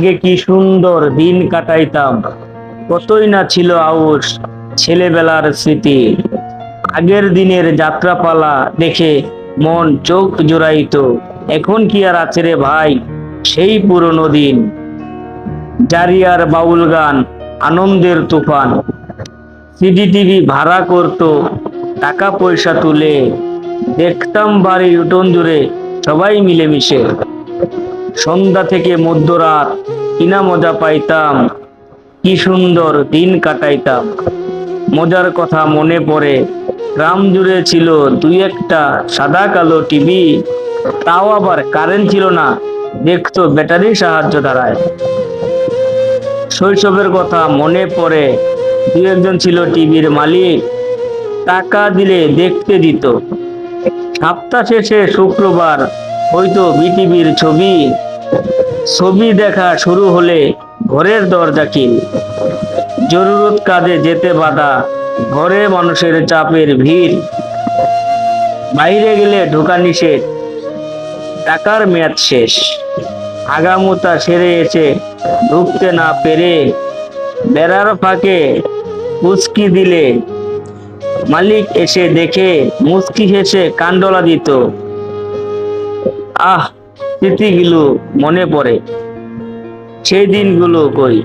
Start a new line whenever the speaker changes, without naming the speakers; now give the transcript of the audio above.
আগে কি সুন্দর দিন কাটাইতাম। কতই না ছিল আউস ছেলেবেলার স্মৃতি। আগের দিনের যাত্রাপালা দেখে মন চোখ জোড়াইত। এখন কি আর আছে রে ভাই সেই পুরনো দিন। জারিয়ার বাউল গান, আনন্দের তুফান। সিডি টিভি ভাড়া করতো, টাকা পয়সা তুলে। দেখতাম বাড়ির উঠোন জুড়ে সবাই মিলেমিশে। সন্ধ্যা থেকে মধ্যরাত, কিনা মজা পাইতাম, কি সুন্দর দিন কাটাইতাম। মজার কথা মনে পড়ে, গ্রাম জুড়ে ছিল দুই একটা সাদা কালো টিভি, তাও আবার কারেন্ট ছিল না, দেখতো ব্যাটারির সাহায্য দ্বারায়। শৈশবের কথা মনে পড়ে, দু একজন ছিল টিভির মালিক, টাকা দিলে দেখতে দিত। সপ্তাহ শেষে শুক্রবার, হয়তো বিটিভির ছবি ছবি দেখা শুরু হলে ঘরের দরজা কিল জরুরত কাজে যেতে বাধা, ঘরে মানুষের চাপের ভিড়। বাইরে গেলে ঢোকা নিষেধ, টাকার মেয়াদ শেষ। আগামোতা সেরে এসে ঢুকতে না পেরে বেড়ার ফাঁকে উস্কি দিলে। মালিক এসে দেখে মুচকি হেসে কান্ডলা দিত। আহ স্মৃতিগুলো মনে পড়ে। সেই দিনগুলো কই?